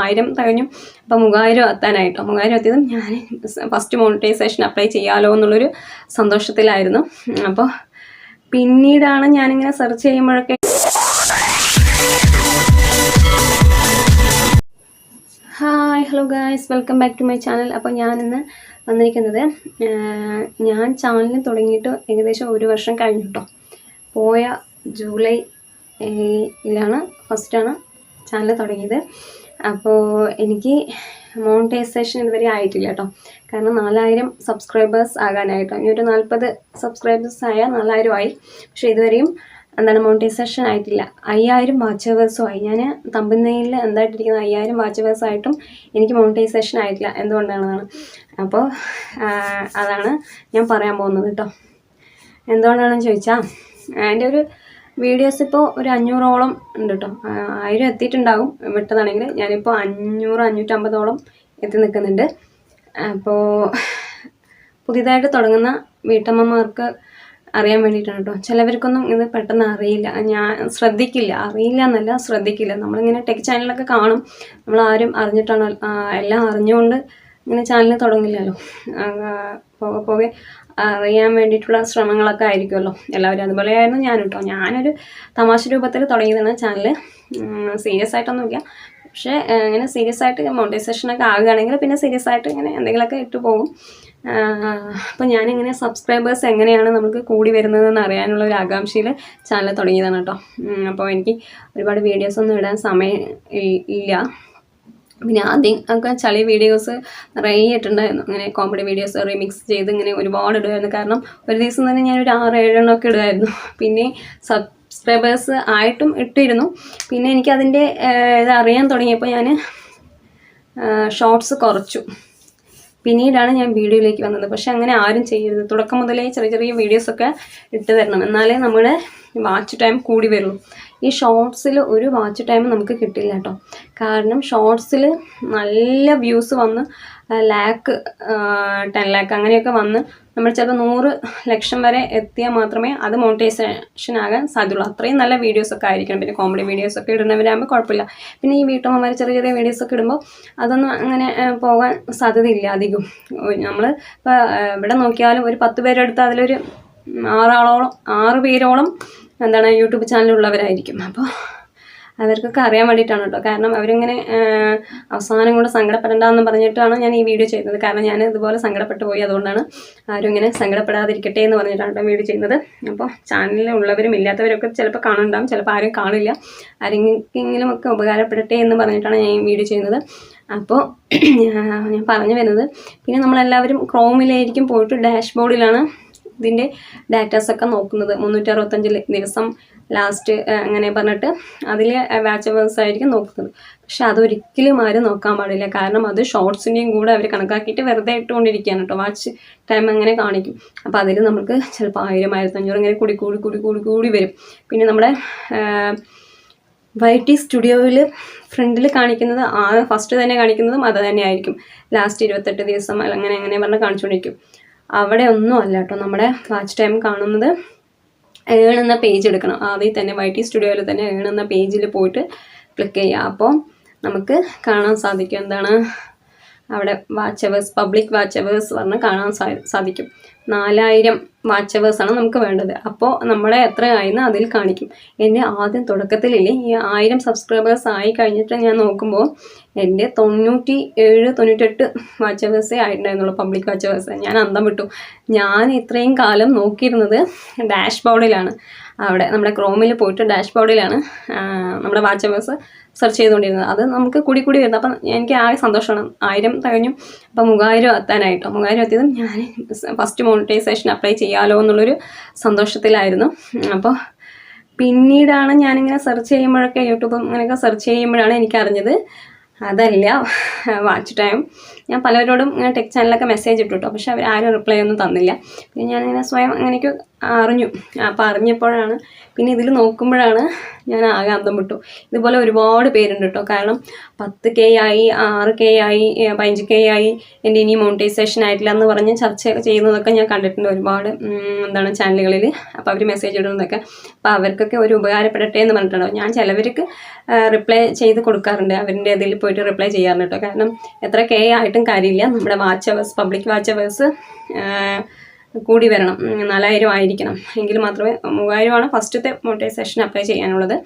ആയിരം തികഞ്ഞു. അപ്പോൾ മൂവായിരം എത്താനായിട്ടോ. മൂവായിരം എത്തിയതും ഞാൻ ഫസ്റ്റ് മോണിറ്റൈസേഷൻ അപ്ലൈ ചെയ്യാമല്ലോ എന്നുള്ളൊരു സന്തോഷത്തിലായിരുന്നു. അപ്പോൾ പിന്നീടാണ് ഞാനിങ്ങനെ search ചെയ്യുമ്പോഴൊക്കെ hi hello guys welcome back to my channel അപ്പോൾ ഞാനിന്ന് വന്നിരിക്കുന്നത് ഞാൻ ചാനൽ തുടങ്ങിയിട്ട് ഏകദേശം ഒരു വർഷം കഴിഞ്ഞു കേട്ടോ പോയ ജൂലൈ യിലാണ് ഫസ്റ്റാണ് ചാനൽ തുടങ്ങിയത്. അപ്പോൾ എനിക്ക് മോണിറ്റൈസേഷൻ ഇതുവരെ ആയിട്ടില്ല കേട്ടോ കാരണം നാലായിരം സബ്സ്ക്രൈബേഴ്സ് ആകാനായിട്ടോ. ഇനി ഒരു നാൽപ്പത് സബ്സ്ക്രൈബേഴ്സ് ആയാൽ നാലായിരം ആയി. പക്ഷേ ഇതുവരെയും എന്താണ് മോണിറ്റൈസേഷൻ ആയിട്ടില്ല. അയ്യായിരം വാച്ചവേഴ്സും ആയി. ഞാൻ തമ്പനയിൽ എന്തായിട്ടിരിക്കുന്ന അയ്യായിരം വാച്ചവേഴ്സ് ആയിട്ടും എനിക്ക് മോണിറ്റൈസേഷൻ ആയിട്ടില്ല എന്തുകൊണ്ടാണെന്നാണ്. അപ്പോൾ അതാണ് ഞാൻ പറയാൻ പോകുന്നത് കേട്ടോ എന്തുകൊണ്ടാണെന്ന് ചോദിച്ചാൽ എന്റെ ഒരു വീഡിയോസ് ഇപ്പോൾ ഒരു അഞ്ഞൂറോളം ഉണ്ട് കേട്ടോ ആയിരം എത്തിയിട്ടുണ്ടാകും. വിട്ടതാണെങ്കിൽ ഞാനിപ്പോൾ അഞ്ഞൂറ് അഞ്ഞൂറ്റമ്പതോളം എത്തി നിൽക്കുന്നുണ്ട് അപ്പോൾ പുതിയതായിട്ട് തുടങ്ങുന്ന വീട്ടമ്മമാർക്ക് അറിയാൻ വേണ്ടിയിട്ടാണ് കേട്ടോ ചിലവർക്കൊന്നും ഇത് പെട്ടെന്ന് അറിയില്ല. ഞാൻ ശ്രദ്ധിക്കില്ല. അറിയില്ല എന്നല്ല ശ്രദ്ധിക്കില്ല. നമ്മളിങ്ങനെ ടെക് ചാനലൊക്കെ കാണും. നമ്മൾ ആരും അറിഞ്ഞിട്ടാണ് എല്ലാം അറിഞ്ഞുകൊണ്ട് ഇങ്ങനെ ചാനൽ തുടങ്ങില്ലല്ലോ. പോകെ പോകെ അറിയാൻ വേണ്ടിയിട്ടുള്ള ശ്രമങ്ങളൊക്കെ ആയിരിക്കുമല്ലോ. എല്ലാവരും അതുപോലെയായിരുന്നു ഞാൻ കേട്ടോ ഞാനൊരു തമാശ രൂപത്തിൽ തുടങ്ങിയതാണ് ചാനൽ സീരിയസ് ആയിട്ടൊന്നുമില്ല. പക്ഷേ ഇങ്ങനെ സീരിയസ് ആയിട്ട് മോണിറ്റൈസേഷനൊക്കെ ആകുകയാണെങ്കിൽ പിന്നെ സീരിയസ് ആയിട്ട് ഇങ്ങനെ എന്തെങ്കിലുമൊക്കെ ഇട്ട് പോകും. അപ്പോൾ ഞാനിങ്ങനെ സബ്സ്ക്രൈബേഴ്സ് എങ്ങനെയാണ് നമുക്ക് കൂടി വരുന്നതെന്ന് അറിയാനുള്ള ഒരു ആകാംക്ഷയിൽ ചാനൽ തുടങ്ങിയതാണ് കേട്ടോ അപ്പോൾ എനിക്ക് ഒരുപാട് വീഡിയോസ് ഒന്നും ഇടാൻ സമയം ഇല്ല. പിന്നെ ആദ്യം ഒക്കെ ചളി വീഡിയോസ് നിറയെ ഇട്ടുണ്ടായിരുന്നു അങ്ങനെ കോമഡി വീഡിയോസ് റീമിക്സ് ചെയ്ത് ഇങ്ങനെ ഒരുപാട് ഇടുമായിരുന്നു. കാരണം ഒരു ദിവസം തന്നെ ഞാൻ ഒരു ആറ് ഏഴെണ്ണം ഒക്കെ ഇടുമായിരുന്നു. പിന്നെ സബ്സ്ക്രൈബേഴ്സ് ആയിട്ടും ഇട്ടിരുന്നു. പിന്നെ എനിക്കതിന്റെ ഇത് അറിയാൻ തുടങ്ങിയപ്പോൾ ഞാൻ ഷോർട്സ് കുറച്ചു. പിന്നീടാണ് ഞാൻ വീഡിയോയിലേക്ക് വന്നത്. പക്ഷെ അങ്ങനെ ആരും ചെയ്യരുത്. തുടക്കം മുതലേ ചെറിയ ചെറിയ വീഡിയോസൊക്കെ ഇട്ട് തരണം എന്നാലേ നമ്മുടെ വാച്ച് ടൈം കൂടി വരുള്ളൂ ഈ ഷോർട്സിൽ ഒരു വാച്ച് ടൈം നമുക്ക് കിട്ടില്ല കേട്ടോ കാരണം ഷോർട്സിൽ നല്ല വ്യൂസ് വന്ന് ലാക്ക് ടെൻ ലാക്ക് അങ്ങനെയൊക്കെ വന്ന് നമ്മൾ ചിലപ്പോൾ നൂറ് ലക്ഷം വരെ എത്തിയാൽ മാത്രമേ അത് മോണിറ്റൈസേഷൻ ആകാൻ സാധ്യതയുള്ളൂ. അത്രയും നല്ല വീഡിയോസൊക്കെ ആയിരിക്കണം. പിന്നെ കോമഡി വീഡിയോസൊക്കെ ഇടുന്നവരാകുമ്പോൾ കുഴപ്പമില്ല. പിന്നെ ഈ വീട്ടമ്മമാർ ചെറിയ ചെറിയ വീഡിയോസൊക്കെ ഇടുമ്പോൾ അതൊന്നും അങ്ങനെ പോകാൻ സാധ്യതയില്ല അധികം. നമ്മൾ ഇപ്പോൾ ഇവിടെ നോക്കിയാലും ഒരു പത്ത് പേരെടുത്ത് അതിലൊരു ആറാളോളം ആറ് പേരോളം എന്താണ് യൂട്യൂബ് ചാനലുള്ളവരായിരിക്കും അപ്പോൾ അവർക്കൊക്കെ അറിയാൻ വേണ്ടിയിട്ടാണ് കേട്ടോ. കാരണം അവരിങ്ങനെ അവസാനം കൊണ്ട് സങ്കടപ്പെടേണ്ടെന്ന് പറഞ്ഞിട്ടാണ് ഞാൻ ഈ വീഡിയോ ചെയ്യുന്നത്. കാരണം ഞാൻ ഇതുപോലെ സങ്കടപ്പെട്ടു പോയി. അതുകൊണ്ടാണ് ആരും ഇങ്ങനെ സങ്കടപ്പെടാതിരിക്കട്ടെ എന്ന് പറഞ്ഞിട്ടാണ് കേട്ടോ വീഡിയോ ചെയ്യുന്നത്. അപ്പോൾ ചാനലിലുള്ളവരും ഇല്ലാത്തവരൊക്കെ ചിലപ്പോൾ കാണുന്നുണ്ടാവും ചിലപ്പോൾ ആരും കാണില്ല. ആരെങ്കിലും ഒക്കെ ഉപകാരപ്പെടട്ടെ എന്ന് പറഞ്ഞിട്ടാണ് ഞാൻ ഈ വീഡിയോ ചെയ്യുന്നത്. അപ്പോൾ ഞാൻ പറഞ്ഞു വരുന്നത്. പിന്നെ നമ്മളെല്ലാവരും ക്രോമിലായിരിക്കും പോയിട്ട് ഡാഷ്ബോർഡിലാണ് ഇതിന്റെ ഡാറ്റാസൊക്കെ നോക്കുന്നത്. മുന്നൂറ്റി അറുപത്തഞ്ച് ദിവസം ലാസ്റ്റ് അങ്ങനെ പറഞ്ഞിട്ട് അതിൽ വാച്ച് അവേഴ്സ് ആയിരിക്കും നോക്കുന്നത്. പക്ഷെ അതൊരിക്കലും ആരും നോക്കാൻ പാടില്ല. കാരണം അത് ഷോർട്സിന്റെയും കൂടെ അവർ കണക്കാക്കിയിട്ട് വെറുതെ ഇട്ടുകൊണ്ടിരിക്കുകയാണ് കേട്ടോ വാച്ച് ടൈം അങ്ങനെ കാണിക്കും. അപ്പോൾ അതിൽ നമുക്ക് ചിലപ്പോൾ ആയിരം ആയിരത്തഞ്ഞൂറ് ഇങ്ങനെ കൂടി കൂടി കൂടി കൂടി കൂടി വരും. പിന്നെ നമ്മുടെ വൈ ടി സ്റ്റുഡിയോയിൽ ഫ്രണ്ടിൽ കാണിക്കുന്നത് ആ ഫസ്റ്റ് തന്നെ കാണിക്കുന്നതും അത് തന്നെ ആയിരിക്കും. ലാസ്റ്റ് ഇരുപത്തെട്ട് ദിവസം അങ്ങനെ അങ്ങനെ പറഞ്ഞ് കാണിച്ചുകൊണ്ടിരിക്കും അവിടെ ഒന്നും അല്ല കേട്ടോ നമ്മുടെ വാച്ച് ടൈം കാണുന്നത്. ഏൺ എന്ന പേജ് എടുക്കണം. ആദ്യം തന്നെ വൈ ടി സ്റ്റുഡിയോയിൽ തന്നെ ഏൺ എന്ന പേജിൽ പോയിട്ട് ക്ലിക്ക് ചെയ്യുക അപ്പോൾ നമുക്ക് കാണാൻ സാധിക്കും. എന്താണ്? അവിടെ watch hours public watch hours പറഞ്ഞ് കാണാൻ സാധിക്കും. നാലായിരം വാച്ച് അവേഴ്സാണ് നമുക്ക് വേണ്ടത്. അപ്പോൾ നമ്മളെ എത്ര ആയെന്ന് അതിൽ കാണിക്കും. എന്റെ ആദ്യം തുടക്കത്തിലില്ലേ ഈ ആയിരം സബ്സ്ക്രൈബേഴ്സ് ആയി കഴിഞ്ഞിട്ട് ഞാൻ നോക്കുമ്പോൾ എന്റെ തൊണ്ണൂറ്റി ഏഴ് തൊണ്ണൂറ്റെട്ട് വാച്ച് അവേഴ്സേ ആയിട്ടുണ്ടായിരുന്നുള്ളൂ പബ്ലിക് വാച്ച് അവേഴ്സ് ഞാൻ അന്തം വിട്ടു. ഞാൻ ഇത്രയും കാലം നോക്കിയിരുന്നത് ഡാഷ് ബോർഡിലാണ് അവിടെ നമ്മുടെ ക്രോമിൽ പോയിട്ട് ഡാഷ് ബോർഡിലാണ് നമ്മുടെ വാച്ച് അവേഴ്സ് സെർച്ച് ചെയ്തുകൊണ്ടിരുന്നത്. അത് നമുക്ക് കൂടി കൂടി വരുന്നത് അപ്പം എനിക്ക് ആകെ സന്തോഷമാണ്. ആയിരം തികഞ്ഞു. അപ്പം മൂവായിരം എത്താനായിട്ടോ. മൂവായിരം എത്തിയതും ഞാൻ ഫസ്റ്റ് മോണിറ്റൈസേഷൻ അപ്ലൈ ചെയ്യാമല്ലോ എന്നുള്ളൊരു സന്തോഷത്തിലായിരുന്നു. അപ്പോൾ പിന്നീടാണ് ഞാനിങ്ങനെ സെർച്ച് ചെയ്യുമ്പോഴൊക്കെ യൂട്യൂബ് അങ്ങനെയൊക്കെ സെർച്ച് ചെയ്യുമ്പോഴാണ് എനിക്കറിഞ്ഞത് അതല്ല വാച്ച് ടൈം. ഞാൻ പലരോടും ഇങ്ങനെ ടെക് ചാനലൊക്കെ മെസ്സേജ് ഇട്ടു കേട്ടോ പക്ഷെ അവർ ആരും റിപ്ലൈ ഒന്നും തന്നില്ല. പിന്നെ ഞാനിങ്ങനെ സ്വയം അങ്ങനെയൊക്കെ അറിഞ്ഞു. അപ്പോൾ അറിഞ്ഞപ്പോഴാണ്. പിന്നെ ഇതിൽ നോക്കുമ്പോഴാണ് ഞാൻ ആകെ അന്തം വിട്ടു. ഇതുപോലെ ഒരുപാട് പേരുണ്ട് കേട്ടോ കാരണം പത്ത് കെ ആയി ആറ് കെ ആയി പതിനഞ്ച് കെ ആയി എന്റെ ഇനി മോണിറ്റൈസേഷൻ ആയിട്ടില്ല എന്ന് പറഞ്ഞ് ചർച്ച ചെയ്യുന്നതൊക്കെ ഞാൻ കണ്ടിട്ടുണ്ട് ഒരുപാട് എന്താണ് ചാനലുകളിൽ അപ്പോൾ അവർ മെസ്സേജ് ഇടുന്നതൊക്കെ. അപ്പോൾ അവർക്കൊക്കെ ഒരു ഉപകാരപ്പെടട്ടെ എന്ന് പറഞ്ഞിട്ടുണ്ടോ ഞാൻ ചിലവർക്ക് റിപ്ലൈ ചെയ്ത് കൊടുക്കാറുണ്ട്. അവരുടെ ഇതിൽ പോയിട്ട് റിപ്ലൈ ചെയ്യാറുണ്ട് കേട്ടോ കാരണം എത്ര കെ ആയിട്ടും കാര്യമില്ല. നമ്മുടെ watch hours public watch hours കൂടി വരണം. നാലായിരം ആയിരിക്കണം. എങ്കിൽ മാത്രമേ മൂവായിരമാണ് ഫസ്റ്റത്തെ മോണിറ്റൈസേഷൻ അപ്ലൈ ചെയ്യാനുള്ളത്.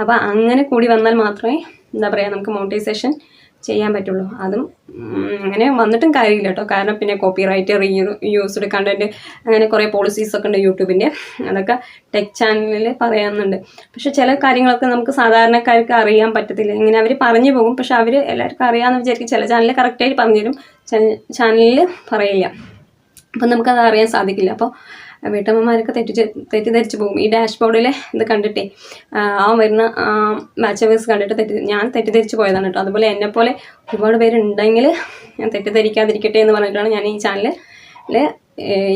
അപ്പോൾ അങ്ങനെ കൂടി വന്നാൽ മാത്രമേ എന്താ പറയുക നമുക്ക് മോണിറ്റൈസേഷൻ ചെയ്യാൻ പറ്റുള്ളൂ. അതും അങ്ങനെ വന്നിട്ടും കാര്യമില്ല കേട്ടോ. കാരണം പിന്നെ copyright reused content അങ്ങനെ കുറേ പോളിസീസ് ഒക്കെ ഉണ്ട് യൂട്യൂബിന്റെ. അതൊക്കെ ടെക് ചാനലിൽ പറയാനുണ്ട് പക്ഷേ ചില കാര്യങ്ങളൊക്കെ നമുക്ക് സാധാരണക്കാർക്ക് അറിയാൻ പറ്റത്തില്ല. ഇങ്ങനെ അവർ പറഞ്ഞു പോകും. പക്ഷെ അവർ എല്ലാവർക്കും അറിയാമെന്ന് വിചാരിക്കും. ചില ചാനലിൽ കറക്റ്റായിട്ട് പറഞ്ഞു തരും ചാനലിൽ പറയില്ല. അപ്പം നമുക്കത് അറിയാൻ സാധിക്കില്ല. അപ്പോൾ വീട്ടമ്മമാരൊക്കെ തെറ്റി തെറ്റിദ്ധരിച്ച് പോകും. ഈ ഡാഷ് ബോർഡിൽ ഇത് കണ്ടിട്ടേ ആ, വരുന്ന ബാച്ചവേഴ്സ് കണ്ടിട്ട് തെറ്റി ഞാൻ തെറ്റിദ്ധരിച്ച് പോയതാണ് കേട്ടോ. അതുപോലെ എന്നെപ്പോലെ ഒരുപാട് പേരുണ്ടെങ്കിൽ ഞാൻ തെറ്റിദ്ധരിക്കാതിരിക്കട്ടെ എന്ന് പറഞ്ഞിട്ടാണ് ഞാൻ ഈ ചാനലിൽ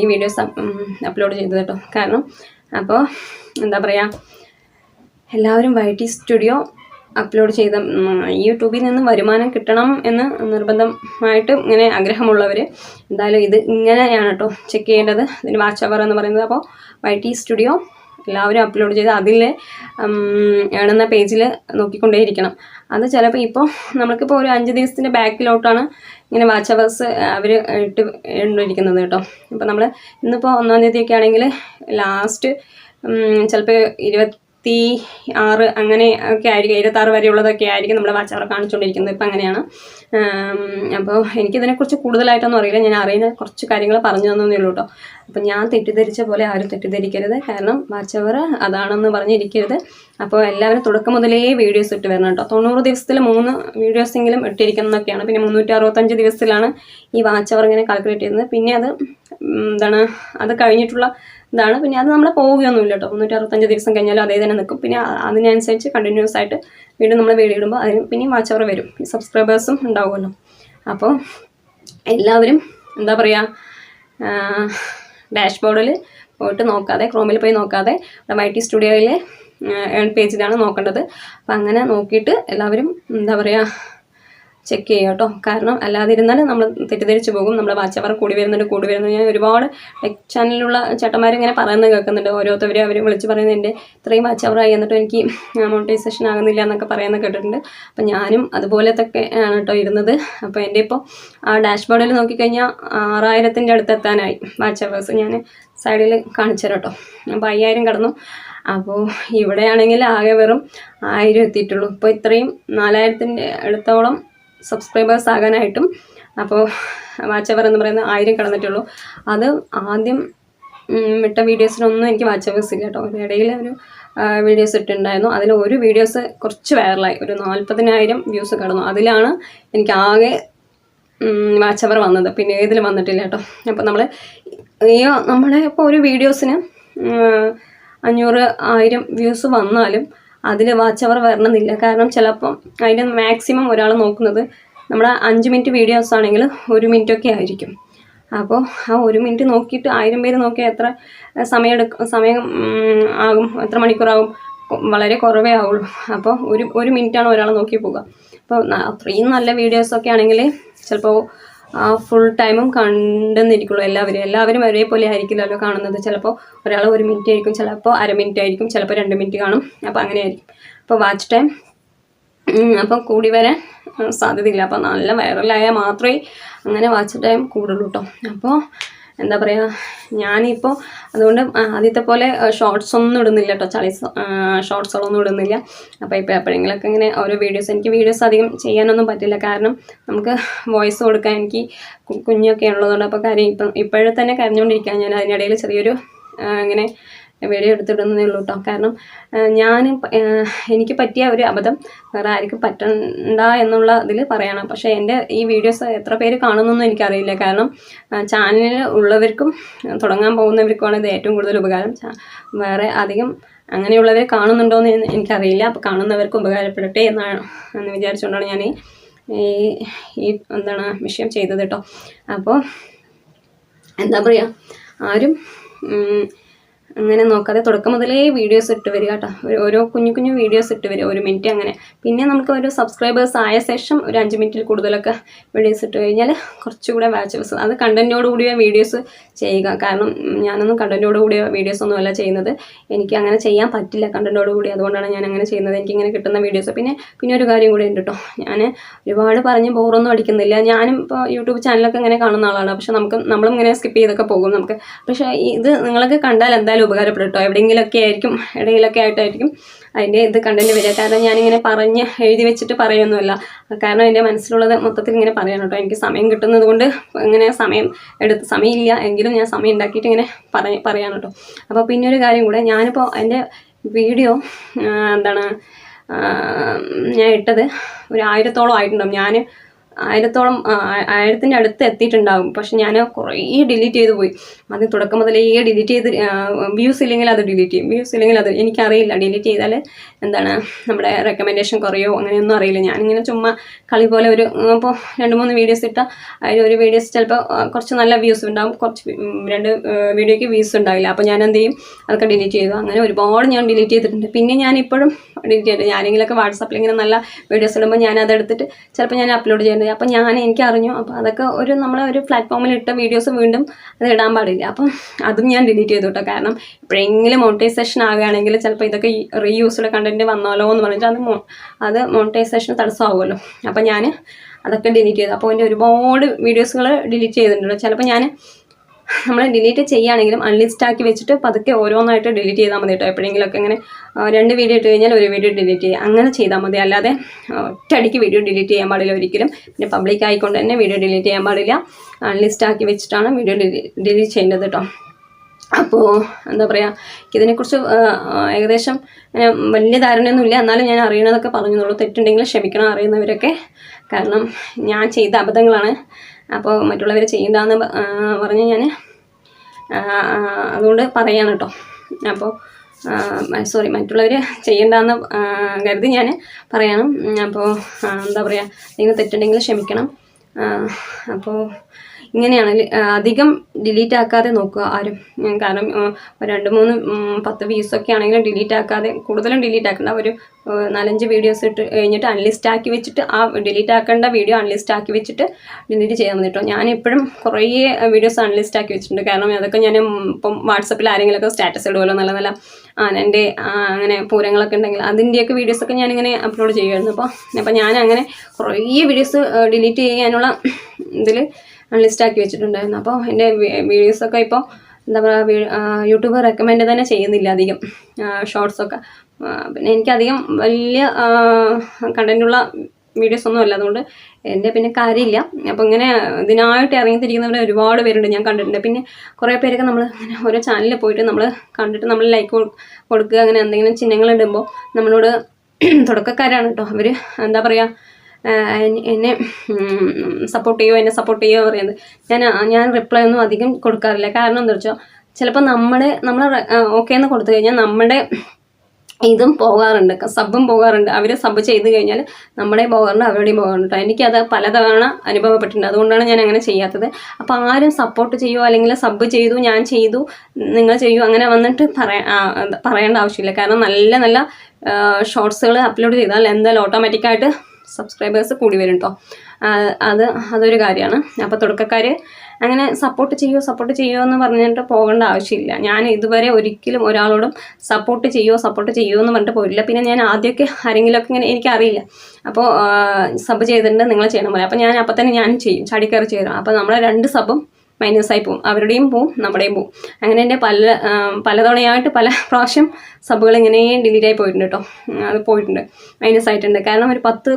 ഈ വീഡിയോസ് അപ്ലോഡ് ചെയ്തത് കേട്ടോ. കാരണം അപ്പോൾ എന്താ പറയുക എല്ലാവരും വൈ ടി സ്റ്റുഡിയോ അപ്ലോഡ് ചെയ്ത യൂട്യൂബിൽ നിന്ന് വരുമാനം കിട്ടണം എന്ന് നിർബന്ധമായിട്ട് ഇങ്ങനെ ആഗ്രഹമുള്ളവർ എന്തായാലും ഇത് ഇങ്ങനെയാണ് കേട്ടോ ചെക്ക് ചെയ്യേണ്ടത്. ഇതിന് വാച്ച് അവർ എന്ന് പറയുന്നത്. അപ്പോൾ വൈ ടി സ്റ്റുഡിയോ എല്ലാവരും അപ്ലോഡ് ചെയ്ത് അതിൽ ഏണെന്ന പേജിൽ നോക്കിക്കൊണ്ടേയിരിക്കണം. അത് ചിലപ്പോൾ ഇപ്പോൾ നമുക്കിപ്പോൾ ഒരു അഞ്ച് ദിവസത്തിന്റെ ബാക്കിലോട്ടാണ് ഇങ്ങനെ വാച്ച് അവേഴ്സ് അവർ ഇട്ട് ഇണ്ടിരിക്കുന്നത് കേട്ടോ ഇപ്പോൾ നമ്മൾ ഇന്നിപ്പോൾ ഒന്നാം തീയതിയൊക്കെ ആണെങ്കിൽ ലാസ്റ്റ് ചിലപ്പോൾ ഇരുപത്തി ആറ് അങ്ങനെ ഒക്കെ ആയിരിക്കും ഇരുപത്താറ് വരെയുള്ളതൊക്കെ ആയിരിക്കും നമ്മുടെ വാച്ച് അവർ കാണിച്ചുകൊണ്ടിരിക്കുന്നത്. ഇപ്പം അങ്ങനെയാണ്. അപ്പോൾ എനിക്കിതിനെക്കുറിച്ച് കൂടുതലായിട്ടൊന്നും അറിയില്ല. ഞാൻ അറിയുന്ന കുറച്ച് കാര്യങ്ങൾ പറഞ്ഞു തന്നേ ഉള്ളൂ കേട്ടോ. അപ്പോൾ ഞാൻ തെറ്റിദ്ധരിച്ച പോലെ ആരും തെറ്റിദ്ധരിക്കരുത്. കാരണം വാച്ച് അവർ അതാണെന്ന് പറഞ്ഞിരിക്കരുത്. അപ്പോൾ എല്ലാവരും തുടക്കം മുതലേ വീഡിയോസ് ഇട്ട് വരണം കേട്ടോ. തൊണ്ണൂറ് ദിവസത്തിൽ മൂന്ന് വീഡിയോസെങ്കിലും ഇട്ടിരിക്കണം എന്നൊക്കെയാണ് പിന്നെ മുന്നൂറ്റി അറുപത്തഞ്ച് ദിവസത്തിലാണ് ഈ അവർ ഇങ്ങനെ കാൽക്കുലേറ്റ് ചെയ്യുന്നത്. പിന്നെ അത് എന്താണ് അത് കഴിഞ്ഞിട്ടുള്ള ഇതാണ്. പിന്നെ അത് നമ്മൾ പോവുകയൊന്നുമില്ല കേട്ടോ. മുന്നൂറ്റി അറുപത്തഞ്ച് ദിവസം കഴിഞ്ഞാലും അതേ തന്നെ നിൽക്കും പിന്നെ അതിനനുസരിച്ച് കണ്ടിന്യൂസ് ആയിട്ട് വീണ്ടും നമ്മൾ വീഡിയോ ഇടുമ്പോൾ അതിന് പിന്നെയും വാച്ച് അവർ വരും സബ്സ്ക്രൈബേഴ്സും ഉണ്ടാവുമല്ലോ. അപ്പോൾ എല്ലാവരും എന്താ പറയുക ഡാഷ്ബോർഡിൽ പോയിട്ട് നോക്കാതെ ക്രോമിൽ പോയി നോക്കാതെ മൈ ടി സ്റ്റുഡിയോയിലെ ഏൺ പേജിലാണ് നോക്കേണ്ടത്. അപ്പം അങ്ങനെ നോക്കിയിട്ട് എല്ലാവരും എന്താ പറയുക ചെക്ക് ചെയ്യുക കേട്ടോ കാരണം അല്ലാതിരുന്നാൽ നമ്മൾ തെറ്റിദ്ധരിച്ച് പോകും. നമ്മുടെ വാച്ച് അവർ കൂടി വരുന്നുണ്ട് കൂടി വരുന്നുണ്ട്. ഞാൻ ഒരുപാട് ടെക് ചാനലിലുള്ള ചേട്ടന്മാർ ഇങ്ങനെ പറയുന്നത് കേൾക്കുന്നുണ്ട്. ഓരോരുത്തർ അവർ വിളിച്ച് പറയുന്നത് എന്റെ ഇത്രയും വാച്ച് അവറായി എന്നിട്ട് എനിക്ക് മോണിറ്റൈസേഷൻ ആകുന്നില്ല എന്നൊക്കെ പറയുന്നത് കേട്ടിട്ടുണ്ട്. അപ്പം ഞാനും അതുപോലത്തൊക്കെ ആണ് കേട്ടോ ഇരുന്നത്. അപ്പോൾ എന്റെ ഇപ്പോൾ ആ ഡാഷ്ബോർഡിൽ നോക്കിക്കഴിഞ്ഞാൽ ആറായിരത്തിന്റെ അടുത്ത് എത്താനായി വാച്ച് അവേഴ്സ് ഞാൻ സൈഡിൽ കാണിച്ചു തരാം കേട്ടോ. അപ്പോൾ അയ്യായിരം കടന്നു. അപ്പോൾ ഇവിടെയാണെങ്കിൽ ആകെ വെറും ആയിരം എത്തിയിട്ടുള്ളൂ ഇപ്പോൾ ഇത്രയും നാലായിരത്തിന്റെ അടുത്തോളം സബ്സ്ക്രൈബേഴ്സ് ആകാനായിട്ടും. അപ്പോൾ വാച്ച് അവർ എന്ന് പറയുന്നത് ആയിരം കടന്നിട്ടുള്ളൂ. അത് ആദ്യം വിട്ട വീഡിയോസിനൊന്നും എനിക്ക് വാച്ച് അവേഴ്സ് ഇല്ല കേട്ടോ ഇടയിൽ ഒരു വീഡിയോസ് ഇട്ടിട്ടുണ്ടായിരുന്നു. അതിൽ ഒരു വീഡിയോസ് കുറച്ച് വൈറലായി ഒരു നാൽപ്പതിനായിരം വ്യൂസ് കടന്നു. അതിലാണ് എനിക്ക് ആകെ വാച്ച് അവർ വന്നത്. പിന്നെ ഏതിൽ വന്നിട്ടില്ല കേട്ടോ. അപ്പോൾ നമ്മൾ ഈ നമ്മുടെ ഇപ്പോൾ ഒരു വീഡിയോസിന് അഞ്ഞൂറ് ആയിരം വ്യൂസ് വന്നാലും അതിൽ വാച്ച് അവർ വരണമെന്നില്ല. കാരണം ചിലപ്പം അതിന്റെ മാക്സിമം ഒരാൾ നോക്കുന്നത് നമ്മുടെ അഞ്ച് മിനിറ്റ് വീഡിയോസ് ആണെങ്കിൽ ഒരു മിനിറ്റൊക്കെ ആയിരിക്കും. അപ്പോൾ ആ ഒരു മിനിറ്റ് നോക്കിയിട്ട് ആയിരം പേര് നോക്കിയാൽ എത്ര സമയം എടുക്കും സമയം ആകും എത്ര മണിക്കൂറാകും വളരെ കുറവേ ആവുള്ളൂ. അപ്പോൾ ഒരു ഒരു മിനിറ്റാണ് ഒരാൾ നോക്കി പോകുക അപ്പോൾ അത്രയും നല്ല വീഡിയോസൊക്കെ ആണെങ്കിൽ ചിലപ്പോൾ ഫുൾ ടൈമും കണ്ടെന്നിരിക്കുള്ളൂ എല്ലാവരും എല്ലാവരും ഒരേപോലെ ആയിരിക്കില്ലല്ലോ കാണുന്നത്. ചിലപ്പോൾ ഒരാൾ ഒരു മിനിറ്റ് ആയിരിക്കും ചിലപ്പോൾ അര മിനിറ്റ് ആയിരിക്കും ചിലപ്പോൾ രണ്ട് മിനിറ്റ് കാണും. അപ്പോൾ അങ്ങനെ ആയിരിക്കും അപ്പോൾ വാച്ച് ടൈം അപ്പം കൂടി വരാൻ സാധ്യതയില്ല. അപ്പോൾ നല്ല വൈറലായാൽ മാത്രമേ അങ്ങനെ വാച്ച് ടൈം കൂടുള്ളൂ കേട്ടോ അപ്പോൾ എന്താ പറയുക ഞാനിപ്പോൾ അതുകൊണ്ട് ആദ്യത്തെ പോലെ ഷോർട്സ് ഒന്നും ഇടുന്നില്ല കേട്ടോ ചളി ഷോർട്സുകളൊന്നും ഇടുന്നില്ല. അപ്പോൾ ഇപ്പോൾ എപ്പോഴെങ്കിലൊക്കെ ഇങ്ങനെ ഓരോ വീഡിയോസ് എനിക്ക് വീഡിയോസ് അധികം ചെയ്യാനൊന്നും പറ്റില്ല. കാരണം നമുക്ക് വോയിസ് കൊടുക്കാൻ എനിക്ക് കുഞ്ഞൊക്കെ ഉള്ളതുകൊണ്ട് അപ്പോൾ കാര്യം ഇപ്പം ഇപ്പോഴേ തന്നെ ഞാൻ അതിനിടയിൽ ചെറിയൊരു ഇങ്ങനെ വീഡിയോ എടുത്തിടുന്നതേ ഉള്ളൂ കേട്ടോ കാരണം ഞാൻ എനിക്ക് പറ്റിയ ഒരു അബദ്ധം വേറെ ആർക്കും പറ്റണ്ട എന്നുള്ള ഇതിൽ പറയണം. പക്ഷേ എന്റെ ഈ വീഡിയോസ് എത്ര പേര് കാണുന്നൊന്നും എനിക്കറിയില്ല. കാരണം ചാനലിൽ ഉള്ളവർക്കും തുടങ്ങാൻ പോകുന്നവർക്കുമാണ് ഇത് ഏറ്റവും കൂടുതൽ ഉപകാരം. വേറെ അധികം അങ്ങനെയുള്ളവർ കാണുന്നുണ്ടോ എന്ന് എനിക്കറിയില്ല. അപ്പോൾ കാണുന്നവർക്ക് ഉപകാരപ്പെടട്ടെ എന്നാണ് എന്ന് വിചാരിച്ചുകൊണ്ടാണ് ഞാൻ ഈ ഈ എന്താണ് വിഷയം ചെയ്തത് കേട്ടോ അപ്പോൾ എന്താ പറയുക ആരും അങ്ങനെ നോക്കാതെ തുടക്കം മുതലേ വീഡിയോസ് ഇട്ട് വരിക കേട്ടോ. ഓരോ കുഞ്ഞു കുഞ്ഞു വീഡിയോസ് ഇട്ട് വരിക ഒരു മിനിറ്റ് അങ്ങനെ. പിന്നെ നമുക്ക് ഒരു സബ്സ്ക്രൈബേഴ്സ് ആയ ശേഷം ഒരു അഞ്ച് മിനിറ്റിൽ കൂടുതലൊക്കെ വീഡിയോസ് ഇട്ട് കഴിഞ്ഞാൽ കുറച്ചുകൂടെ വാച്ചേഴ്സ് അത് കണ്ടന്റോടുകൂടിയ വീഡിയോസ് ചെയ്യുക. കാരണം ഞാനൊന്നും കണ്ടന്റോടുകൂടിയ വീഡിയോസ് ഒന്നും അല്ല ചെയ്യുന്നത്. എനിക്ക് അങ്ങനെ ചെയ്യാൻ പറ്റില്ല കണ്ടന്റോടുകൂടി അതുകൊണ്ടാണ് ഞാൻ അങ്ങനെ ചെയ്യുന്നത്. എനിക്കിങ്ങനെ കിട്ടുന്ന വീഡിയോസ് പിന്നെ പിന്നെ ഒരു കാര്യം കൂടി ഉണ്ട് കേട്ടോ. ഞാൻ ഒരുപാട് പറഞ്ഞ് ബോറൊന്നും അടിക്കുന്നില്ല. ഞാനും ഇപ്പോൾ യൂട്യൂബ് ചാനലൊക്കെ ഇങ്ങനെ കാണുന്ന ആളാണ്. പക്ഷേ നമുക്ക് നമ്മളും ഇങ്ങനെ സ്കിപ്പ് ചെയ്തൊക്കെ പോകും നമുക്ക്. പക്ഷേ ഇത് നിങ്ങളൊക്കെ കണ്ടാൽ എന്തായാലും ഉപകാരപ്പെടും കേട്ടോ എവിടെയെങ്കിലുമൊക്കെ ആയിരിക്കും ഇടയിലൊക്കെ ആയിട്ടായിരിക്കും അതിന്റെ ഇത് കണ്ടന്റ് വരിക കാരണം ഞാനിങ്ങനെ പറഞ്ഞ് എഴുതി വെച്ചിട്ട് പറയുന്നില്ല കാരണം എന്റെ മനസ്സിലുള്ളത് മൊത്തത്തിൽ ഇങ്ങനെ പറയാൻ കേട്ടോ. എനിക്ക് സമയം കിട്ടുന്നത് കൊണ്ട് ഇങ്ങനെ സമയം എടുത്ത് സമയമില്ല എങ്കിലും ഞാൻ സമയം ഉണ്ടാക്കിയിട്ട് ഇങ്ങനെ പറയ പറയാൻ കേട്ടോ. അപ്പോൾ പിന്നെ ഒരു കാര്യം കൂടെ ഞാനിപ്പോൾ എന്റെ വീഡിയോ എന്താണ് ഞാൻ ഇട്ടത് ഒരു ആയിരത്തോളം ആയിട്ടുണ്ടാവും. ഞാൻ ആയിരത്തോളം ആയിരത്തിന്റെ അടുത്ത് എത്തിയിട്ടുണ്ടാകും പക്ഷെ ഞാൻ കുറേ ഡിലീറ്റ് ചെയ്ത് പോയി. അത് തുടക്കം മുതലേ ഡിലീറ്റ് ചെയ്ത് വ്യൂസ് ഇല്ലെങ്കിൽ അത് ഡിലീറ്റ് ചെയ്യും. വ്യൂസ് ഇല്ലെങ്കിൽ അത് എനിക്കറിയില്ല. ഡിലീറ്റ് ചെയ്താൽ എന്താണ് നമ്മുടെ റെക്കമെൻഡേഷൻ കുറയോ അങ്ങനെയൊന്നും അറിയില്ല. ഞാനിങ്ങനെ ചുമ്മാ കളി പോലെ ഒരു ഇപ്പോൾ രണ്ട് മൂന്ന് വീഡിയോസ് ഇട്ട അതിൽ ഒരു വീഡിയോസ് ചിലപ്പോൾ കുറച്ച് നല്ല വ്യൂസ് ഉണ്ടാവും. കുറച്ച് രണ്ട് വീഡിയോയ്ക്ക് വ്യൂസ് ഉണ്ടാവില്ല. അപ്പോൾ ഞാൻ എന്ത് ചെയ്യും അതൊക്കെ ഡിലീറ്റ് ചെയ്തു. അങ്ങനെ ഒരുപാട് ഞാൻ ഡിലീറ്റ് ചെയ്തിട്ടുണ്ട്. പിന്നെ ഞാൻ ഇപ്പോഴും ഡിലീറ്റ് ചെയ്തിട്ടുണ്ട് ഞാനെങ്കിലൊക്കെ വാട്സാപ്പിൽ ഇങ്ങനെ നല്ല വീഡിയോസ് ഇടുമ്പോൾ ഞാൻ അതെടുത്തിട്ട് ചിലപ്പോൾ ഞാൻ അപ്ലോഡ് ചെയ്യുന്നത് അപ്പോൾ ഞാൻ എനിക്ക് അറിഞ്ഞു അപ്പോൾ അതൊക്കെ ഒരു നമ്മളെ ഒരു പ്ലാറ്റ്ഫോമിൽ ഇട്ട വീഡിയോസ് വീണ്ടും അത് ഇടാൻ പാടില്ല. അപ്പം അതും ഞാൻ ഡിലീറ്റ് ചെയ്തു കേട്ടോ കാരണം എപ്പോഴെങ്കിലും മോണിറ്റൈസേഷൻ ആകുകയാണെങ്കിൽ ചിലപ്പോൾ ഇതൊക്കെ റീയൂസ്ഡ് കണ്ടന്റ് വന്നാലോ എന്ന് പറഞ്ഞിട്ട് അത് മോ അത് മോണിറ്റൈസേഷൻ തടസ്സമാകുമല്ലോ അപ്പോൾ ഞാൻ അതൊക്കെ ഡിലീറ്റ് ചെയ്തു. അപ്പോൾ എന്റെ ഒരുപാട് വീഡിയോസുകൾ ഡിലീറ്റ് ചെയ്തിട്ടുണ്ടല്ലോ ചിലപ്പോൾ ഞാൻ നമ്മൾ ഡിലീറ്റ് ചെയ്യുകയാണെങ്കിലും അൺലിസ്റ്റ് ആക്കി വെച്ചിട്ട് പതുക്കെ ഓരോന്നായിട്ട് ഡിലീറ്റ് ചെയ്താൽ മതി കേട്ടോ. എപ്പോഴെങ്കിലുമൊക്കെ ഇങ്ങനെ രണ്ട് വീഡിയോ ഇട്ട് കഴിഞ്ഞാൽ ഒരു വീഡിയോ ഡിലീറ്റ് ചെയ്യുക അങ്ങനെ ചെയ്താൽ മതി. അല്ലാതെ ഒറ്റടിക്ക് വീഡിയോ ഡിലീറ്റ് ചെയ്യാൻ പാടില്ല ഒരിക്കലും. പിന്നെ പബ്ലിക് ആയിക്കൊണ്ട് തന്നെ വീഡിയോ ഡിലീറ്റ് ചെയ്യാൻ പാടില്ല. അൺലിസ്റ്റ് ആക്കി വെച്ചിട്ടാണ് വീഡിയോ ഡിലീറ്റ് ചെയ്യേണ്ടത് കേട്ടോ. അപ്പോൾ എന്താ പറയുക ഇതിനെക്കുറിച്ച് ഏകദേശം വലിയ ധാരണയൊന്നുമില്ല. എന്നാലും ഞാൻ അറിയണതൊക്കെ പറഞ്ഞതുള്ളൂ തെറ്റുണ്ടെങ്കിൽ ക്ഷമിക്കണം അറിയുന്നവരൊക്കെ. കാരണം ഞാൻ ചെയ്ത അബദ്ധങ്ങളാണ്. അപ്പോൾ മറ്റുള്ളവർ ചെയ്യണ്ടെന്ന് പറഞ്ഞ് ഞാൻ അതുകൊണ്ട് പറയാണ് കേട്ടോ അപ്പോൾ സോറി മറ്റുള്ളവർ ചെയ്യണ്ടെന്ന് കരുതി ഞാൻ പറയണം. അപ്പോൾ എന്താ പറയുക നിങ്ങൾ തെറ്റുണ്ടെങ്കിൽ ക്ഷമിക്കണം. അപ്പോൾ ഇങ്ങനെയാണ്. അധികം ഡിലീറ്റ് ആക്കാതെ നോക്കുക ആരും. കാരണം രണ്ട് മൂന്ന് പത്ത് വ്യൂസൊക്കെ ആണെങ്കിലും ഡിലീറ്റ് ആക്കാതെ കൂടുതലും ഡിലീറ്റ് ആക്കണ്ട. ഒരു നാലഞ്ച് വീഡിയോസ് ഇട്ട് കഴിഞ്ഞിട്ട് അൺലിസ്റ്റ് ആക്കി വെച്ചിട്ട് ആ ഡിലീറ്റ് ആക്കേണ്ട വീഡിയോ അൺലിസ്റ്റ് ആക്കി വെച്ചിട്ട് ഡിലീറ്റ് ചെയ്യാൻ വന്നിട്ടോ ഞാൻ എപ്പോഴും കുറേ വീഡിയോസ് അൺലിസ്റ്റ് ആക്കി വെച്ചിട്ടുണ്ട്. കാരണം അതൊക്കെ ഞാൻ ഇപ്പം വാട്സപ്പിൽ ആരെങ്കിലുമൊക്കെ സ്റ്റാറ്റസ് ഇടുമല്ലോ നല്ല നല്ല ആനന്റെ അങ്ങനെ പൂരങ്ങളൊക്കെ ഉണ്ടെങ്കിൽ അതിന്റെയൊക്കെ വീഡിയോസൊക്കെ ഞാനിങ്ങനെ അപ്ലോഡ് ചെയ്യുമായിരുന്നു. അപ്പോൾ അപ്പോൾ ഞാൻ അങ്ങനെ കുറേ വീഡിയോസ് ഡിലീറ്റ് ചെയ്യാനുള്ള ഇതിൽ അൺലിസ്റ്റ് ആക്കി വെച്ചിട്ടുണ്ടായിരുന്നു. അപ്പോൾ എന്റെ വീഡിയോസൊക്കെ ഇപ്പോൾ എന്താ പറയുക യൂട്യൂബ് റെക്കമെൻഡ് തന്നെ ചെയ്യുന്നില്ല അധികം. ഷോർട്സൊക്കെ. പിന്നെ എനിക്കധികം വലിയ കണ്ടന്റുള്ള വീഡിയോസ് ഒന്നും അല്ല. അതുകൊണ്ട് എന്റെ പിന്നെ കാര്യമില്ല. അപ്പോൾ ഇങ്ങനെ ഇതിനായിട്ട് ഇറങ്ങിത്തിരിക്കുന്നവർ ഒരുപാട് പേരുണ്ട് ഞാൻ കണ്ടിട്ടുണ്ട്. പിന്നെ കുറേ പേരൊക്കെ നമ്മൾ ഇങ്ങനെ ഓരോ ചാനലിൽ പോയിട്ട് നമ്മൾ കണ്ടിട്ട് നമ്മൾ ലൈക്ക് കൊടുക്കുക അങ്ങനെ എന്തെങ്കിലും ചിഹ്നങ്ങൾ ഇടുമ്പോൾ നമ്മളോട് തുടക്കക്കാരാണ് കേട്ടോ അവർ എന്താ പറയുക എന്നെ സപ്പോർട്ട് ചെയ്യുമോ എന്നെ സപ്പോർട്ട് ചെയ്യുമോ പറയുന്നത്. ഞാൻ ഞാൻ റിപ്ലൈ ഒന്നും അധികം കൊടുക്കാറില്ല. കാരണം എന്താ വെച്ചാൽ ചിലപ്പോൾ നമ്മൾ നമ്മൾ ഓക്കെ എന്ന് കൊടുത്തു കഴിഞ്ഞാൽ നമ്മുടെ ഇതും പോകാറുണ്ട്. സബും പോകാറുണ്ട്. അവർ സബ് ചെയ്ത് കഴിഞ്ഞാൽ നമ്മുടെ പോകാറുണ്ട് അവരുടെയും പോകാറുണ്ട് എനിക്കത് പലതവണ അനുഭവപ്പെട്ടിട്ടുണ്ട്. അതുകൊണ്ടാണ് ഞാൻ അങ്ങനെ ചെയ്യാത്തത്. അപ്പോൾ ആരും സപ്പോർട്ട് ചെയ്യുമോ അല്ലെങ്കിൽ സബ് ചെയ്തു ഞാൻ ചെയ്തു നിങ്ങൾ ചെയ്യൂ അങ്ങനെ വന്നിട്ട് പറയാ പറയേണ്ട ആവശ്യമില്ല. കാരണം നല്ല നല്ല ഷോർട്സുകൾ അപ്ലോഡ് ചെയ്താൽ എന്തായാലും ഓട്ടോമാറ്റിക്കായിട്ട് സബ്സ്ക്രൈബേഴ്സ് കൂടി വരും കേട്ടോ അത് അതൊരു കാര്യമാണ്. അപ്പോൾ തുടക്കക്കാർ അങ്ങനെ സപ്പോർട്ട് ചെയ്യുമോ സപ്പോർട്ട് ചെയ്യുമോ എന്ന് പറഞ്ഞിട്ട് പോകേണ്ട ആവശ്യമില്ല. ഞാൻ ഇതുവരെ ഒരിക്കലും ഒരാളോടും സപ്പോർട്ട് ചെയ്യുമോ സപ്പോർട്ട് ചെയ്യുമോ എന്ന് പറഞ്ഞിട്ട് പോയില്ല പിന്നെ ഞാൻ ആദ്യമൊക്കെ ആരെങ്കിലുമൊക്കെ ഇങ്ങനെ എനിക്കറിയില്ല അപ്പോൾ സബ് ചെയ്തിട്ടുണ്ട് നിങ്ങൾ ചെയ്യണം പോലെ. അപ്പോൾ ഞാൻ അപ്പോൾ തന്നെ ഞാൻ ചെയ്യും ചടിക്കറി ചെയ്തു അപ്പോൾ നമ്മളെ രണ്ട് സബും മൈനസായി പോവും അവരുടെയും പോവും നമ്മുടെയും പോവും. അങ്ങനെ എന്റെ പല പലതവണയായിട്ട് പല പ്രാവശ്യം സബുകൾ ഡിലീറ്റ് ആയി പോയിട്ടുണ്ട് കേട്ടോ അത് പോയിട്ടുണ്ട്. മൈനസ് ആയിട്ടുണ്ട്. കാരണം ഒരു പത്ത്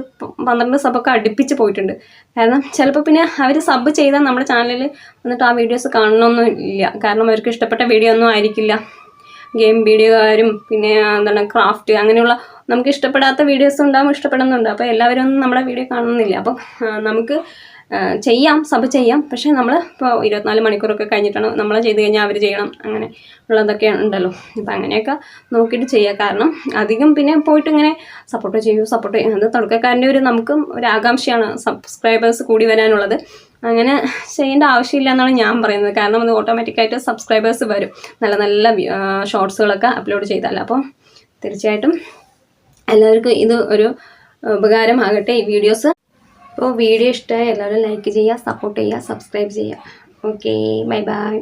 പന്ത്രണ്ട് സബൊക്കെ അടുപ്പിച്ച് പോയിട്ടുണ്ട്. കാരണം ചിലപ്പോൾ പിന്നെ അവർ സബ് ചെയ്താൽ നമ്മുടെ ചാനലിൽ വന്നിട്ട് ആ വീഡിയോസ് കാണണമെന്നും ഇല്ല. കാരണം അവർക്ക് ഇഷ്ടപ്പെട്ട വീഡിയോ ഒന്നും ആയിരിക്കില്ല. ഗെയിം വീഡിയോകാരും പിന്നെ എന്താണ് ക്രാഫ്റ്റ് അങ്ങനെയുള്ള നമുക്ക് ഇഷ്ടപ്പെടാത്ത വീഡിയോസ് ഉണ്ടാകും ഇഷ്ടപ്പെടുന്നുണ്ട്. അപ്പോൾ എല്ലാവരും ഒന്നും നമ്മുടെ വീഡിയോ കാണുന്നില്ല. അപ്പം നമുക്ക് ചെയ്യാം സബ് ചെയ്യാം. പക്ഷേ നമ്മൾ ഇപ്പോൾ ഇരുപത്തിനാല് മണിക്കൂറൊക്കെ കഴിഞ്ഞിട്ടാണ് നമ്മൾ ചെയ്ത് കഴിഞ്ഞാൽ അവർ ചെയ്യണം. അങ്ങനെ ഉള്ളതൊക്കെ ഉണ്ടല്ലോ. അപ്പോൾ അങ്ങനെയൊക്കെ നോക്കിയിട്ട് ചെയ്യുക കാരണം അധികം പിന്നെ പോയിട്ട് ഇങ്ങനെ സപ്പോർട്ട് ചെയ്യൂ സപ്പോർട്ട് ചെയ്യും. അത് തുടക്കക്കാരന്റെ ഒരു നമുക്കും ഒരു ആകാംക്ഷയാണ് സബ്സ്ക്രൈബേഴ്സ് കൂടി വരാനുള്ളത്. അങ്ങനെ ചെയ്യേണ്ട ആവശ്യമില്ല എന്നാണ് ഞാൻ പറയുന്നത്. കാരണം അത് ഓട്ടോമാറ്റിക്കായിട്ട് സബ്സ്ക്രൈബേഴ്സ് വരും. നല്ല നല്ല ഷോർട്സുകളൊക്കെ അപ്ലോഡ് ചെയ്താൽ അപ്പോൾ തീർച്ചയായിട്ടും എല്ലാവർക്കും ഇത് ഒരു ഉപകാരമാകട്ടെ ഈ വീഡിയോസ് അപ്പോൾ വീഡിയോ ഇഷ്ടമായി എല്ലാവരും ലൈക്ക് ചെയ്യുക സപ്പോർട്ട് ചെയ്യുക സബ്സ്ക്രൈബ് ചെയ്യുക. Okay bye bye